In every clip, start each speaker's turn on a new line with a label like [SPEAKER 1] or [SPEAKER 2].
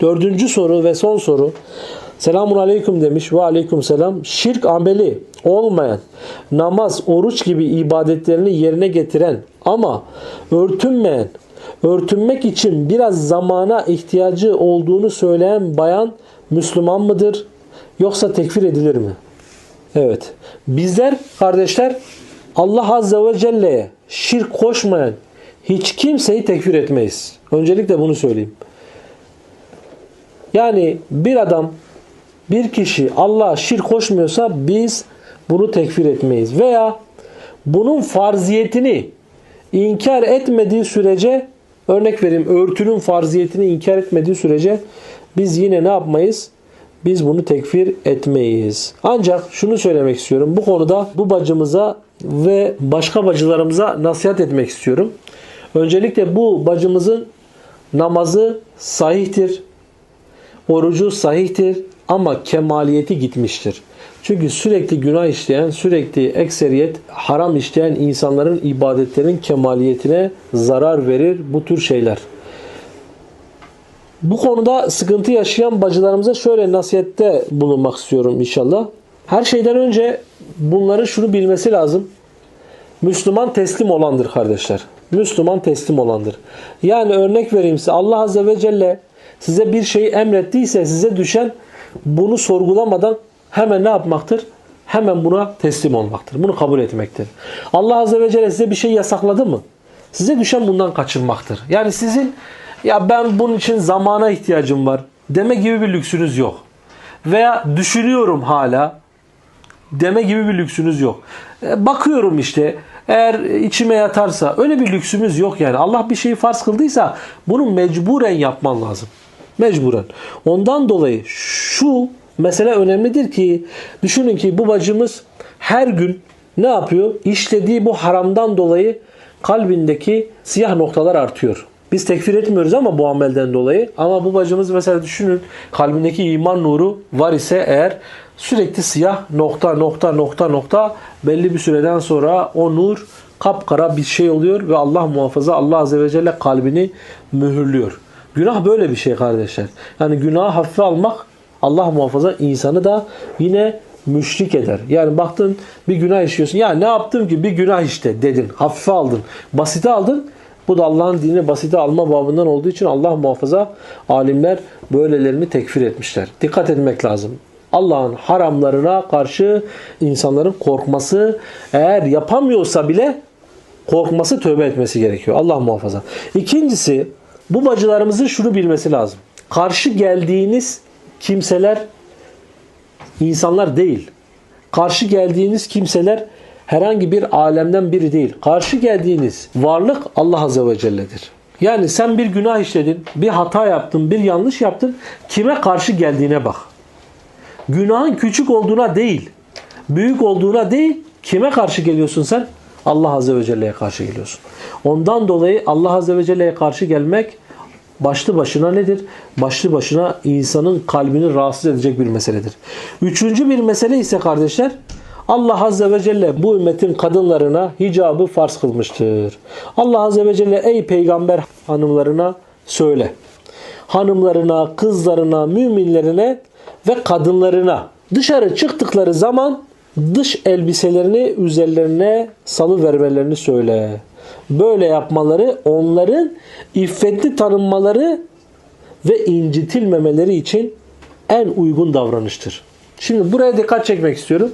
[SPEAKER 1] Dördüncü soru ve son soru. Selamun aleyküm demiş ve aleyküm selam. Şirk ameli olmayan, namaz, oruç gibi ibadetlerini yerine getiren ama örtünmeyen, örtünmek için biraz zamana ihtiyacı olduğunu söyleyen bayan Müslüman mıdır? Yoksa tekfir edilir mi? Evet. Bizler kardeşler Allah Azze ve Celle'ye şirk koşmayan hiç kimseyi tekfir etmeyiz. Öncelikle bunu söyleyeyim. Yani bir adam, bir kişi Allah'a şirk koşmuyorsa biz bunu tekfir etmeyiz. Veya bunun farziyetini inkar etmediği sürece örnek vereyim örtünün farziyetini inkar etmediği sürece biz yine ne yapmayız? Biz bunu tekfir etmeyiz. Ancak şunu söylemek istiyorum. Bu konuda bu bacımıza ve başka bacılarımıza nasihat etmek istiyorum. Öncelikle bu bacımızın namazı sahihtir. Orucu sahihtir ama kemaliyeti gitmiştir. Çünkü sürekli günah işleyen, sürekli ekseriyet haram işleyen insanların ibadetlerin kemaliyetine zarar verir bu tür şeyler. Bu konuda sıkıntı yaşayan bacılarımıza şöyle nasihette bulunmak istiyorum inşallah. Her şeyden önce bunların şunu bilmesi lazım. Müslüman teslim olandır kardeşler. Müslüman teslim olandır. Yani örnek vereyim size Allah Azze ve Celle size bir şeyi emrettiyse size düşen bunu sorgulamadan hemen ne yapmaktır? Hemen buna teslim olmaktır. Bunu kabul etmektir. Allah Azze ve Celle size bir şey yasakladı mı? Size düşen bundan kaçınmaktır. Yani sizin ya ben bunun için zamana ihtiyacım var deme gibi bir lüksünüz yok. Veya düşünüyorum hala deme gibi bir lüksünüz yok. E, Bakıyorum işte eğer içime yatarsa öyle bir lüksümüz yok yani. Allah bir şeyi farz kıldıysa bunu mecburen yapman lazım. Mecburen. Ondan dolayı şu mesele önemlidir ki düşünün ki bu bacımız her gün ne yapıyor? İşlediği bu haramdan dolayı kalbindeki siyah noktalar artıyor. Biz tekfir etmiyoruz ama bu amelden dolayı. Ama bu bacımız mesela düşünün kalbindeki iman nuru var ise eğer sürekli siyah nokta nokta nokta nokta belli bir süreden sonra o nur kapkara bir şey oluyor ve Allah muhafaza Allah azze ve celle kalbini mühürlüyor. Günah böyle bir şey kardeşler. Yani günahı hafife almak Allah muhafaza insanı da yine müşrik eder. Yani baktın bir günah işliyorsun. Ya ne yaptım ki bir günah işte dedin. Hafife aldın. Basite aldın. Bu da Allah'ın dinini basite alma babından olduğu için Allah muhafaza alimler böylelerini tekfir etmişler. Dikkat etmek lazım. Allah'ın haramlarına karşı insanların korkması eğer yapamıyorsa bile korkması tövbe etmesi gerekiyor. Allah muhafaza. İkincisi bu bacılarımızın şunu bilmesi lazım. Karşı geldiğiniz kimseler insanlar değil. Karşı geldiğiniz kimseler herhangi bir alemden biri değil. Karşı geldiğiniz varlık Allah Azze ve Celle'dir. Yani sen bir günah işledin, bir hata yaptın, bir yanlış yaptın. Kime karşı geldiğine bak. Günahın küçük olduğuna değil, büyük olduğuna değil, kime karşı geliyorsun sen? Allah Azze ve Celle'ye karşı geliyorsun. Ondan dolayı Allah Azze ve Celle'ye karşı gelmek başlı başına nedir? Başlı başına insanın kalbini rahatsız edecek bir meseledir. Üçüncü bir mesele ise kardeşler Allah Azze ve Celle bu ümmetin kadınlarına hicabı farz kılmıştır. Allah Azze ve Celle ey peygamber hanımlarına söyle. Hanımlarına, kızlarına, müminlerine ve kadınlarına dışarı çıktıkları zaman dış elbiselerini üzerlerine salı vermelerini söyle. Böyle yapmaları onların iffetli tanınmaları ve incitilmemeleri için en uygun davranıştır. Şimdi buraya dikkat çekmek istiyorum.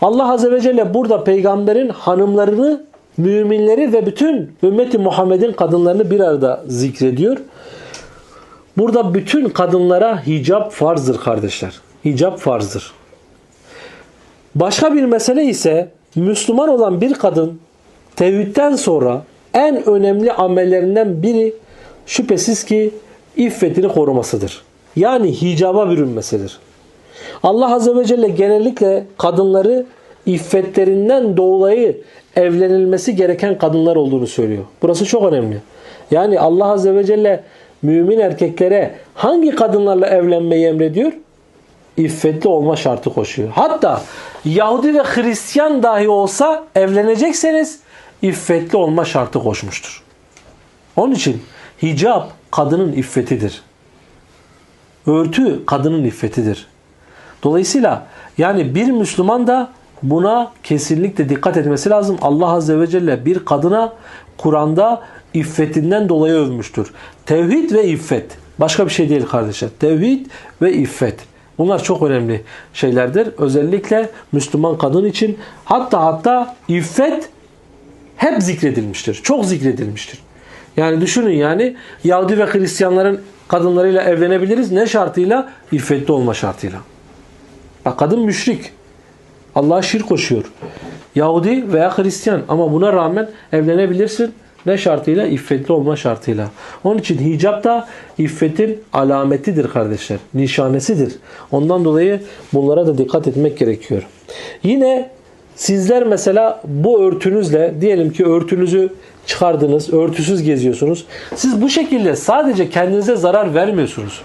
[SPEAKER 1] Allah Azze ve Celle burada peygamberin hanımlarını, müminleri ve bütün ümmeti Muhammed'in kadınlarını bir arada zikrediyor. Burada bütün kadınlara hicap farzdır kardeşler. Hicap farzdır. Başka bir mesele ise Müslüman olan bir kadın tevhidden sonra en önemli amellerinden biri şüphesiz ki iffetini korumasıdır. Yani hicaba bürünmesidir. Allah Azze ve Celle genellikle kadınları iffetlerinden dolayı evlenilmesi gereken kadınlar olduğunu söylüyor. Burası çok önemli. Yani Allah Azze ve Celle mümin erkeklere hangi kadınlarla evlenmeyi emrediyor? İffetli olma şartı koşuyor. Hatta Yahudi ve Hristiyan dahi olsa evlenecekseniz iffetli olma şartı koşmuştur. Onun için hicap kadının iffetidir. Örtü kadının iffetidir. Dolayısıyla yani bir Müslüman da buna kesinlikle dikkat etmesi lazım. Allah Azze ve Celle bir kadına Kur'an'da iffetinden dolayı övmüştür. Tevhid ve iffet. Başka bir şey değil kardeşler. Tevhid ve iffet. Bunlar çok önemli şeylerdir. Özellikle Müslüman kadın için. Hatta hatta iffet hep zikredilmiştir. Çok zikredilmiştir. Yani düşünün yani Yahudi ve Hristiyanların kadınlarıyla evlenebiliriz. Ne şartıyla? İffetli olma şartıyla. Bak kadın müşrik. Allah'a şirk koşuyor. Yahudi veya Hristiyan ama buna rağmen evlenebilirsin. Ne şartıyla? İffetli olma şartıyla. Onun için hicap da iffetin alametidir kardeşler. Nişanesidir. Ondan dolayı bunlara da dikkat etmek gerekiyor. Yine sizler mesela bu örtünüzle diyelim ki örtünüzü çıkardınız, örtüsüz geziyorsunuz. Siz bu şekilde sadece kendinize zarar vermiyorsunuz.